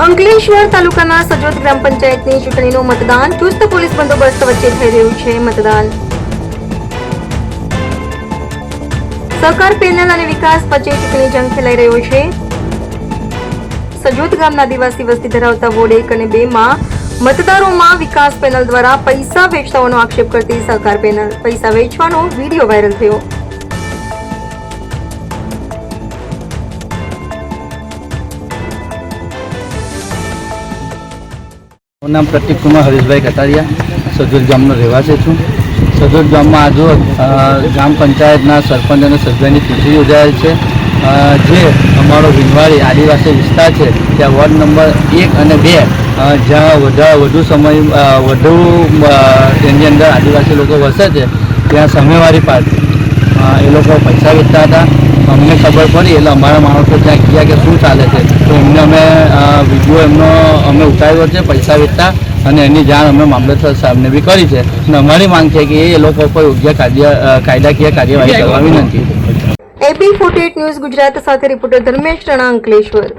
અંકલેશ્વર તાલુકાના સજોદ ગ્રામ પંચાયતની ચૂંટણીનું મતદાન, ચુસ્ત પોલીસ બંદોબસ્ત વચ્ચે થઈ રહ્યું છે મતદાન. સહકાર પેનલ અને વિકાસ વચ્ચે ચૂંટણી જંગ ખેલાઈ રહ્યો છે. સજોદ ગામના આદિવાસી વસ્તી ધરાવતા વોર્ડ એક અને બે માં મતદારોમાં વિકાસ પેનલ દ્વારા પૈસા વેચતાઓનો આક્ષેપ કરતી સહકાર પેનલ, પૈસા વેચવાનો વીડિયો વાયરલ થયો. મારું નામ પ્રતિક કુમાર હરીશભાઈ કટારિયા સજોદ ગામનો રહેવાસી છું. સજોદ ગામમાં આજુ ગ્રામ પંચાયતના સરપંચ અને સભ્યની ચૂંટણી યોજાયેલ છે. જે અમારો વિનવાડી આદિવાસી વિસ્તાર છે, ત્યાં વોર્ડ નંબર એક અને બે જ્યાં વધારે વધુ સમય વધુ તેની અંદર આદિવાસી લોકો વસે છે. ત્યાં સામેવાળી પાર્ટી એ લોકો પૈસા વેચતા હતા. અમને ખબર પડી, એટલે અમારા માણસો ત્યાં ગયા કે શું ચાલે છે. તો એમને અમે વીડિયો એમનો અમે ઉતાર્યો છે, પૈસા વેચતા, અને એની જાણ અમે મામલતદાર સાહેબને બી કરી છે. અને અમારી માંગ છે કે એ લોકો પર યોગ્ય કાયદાકીય કાર્યવાહી કરવા વિનંતી એબી ફોર્ટી ન્યૂઝ ગુજરાત સાથે રિપોર્ટર ધર્મેશ રણા અંકલેશ્વર.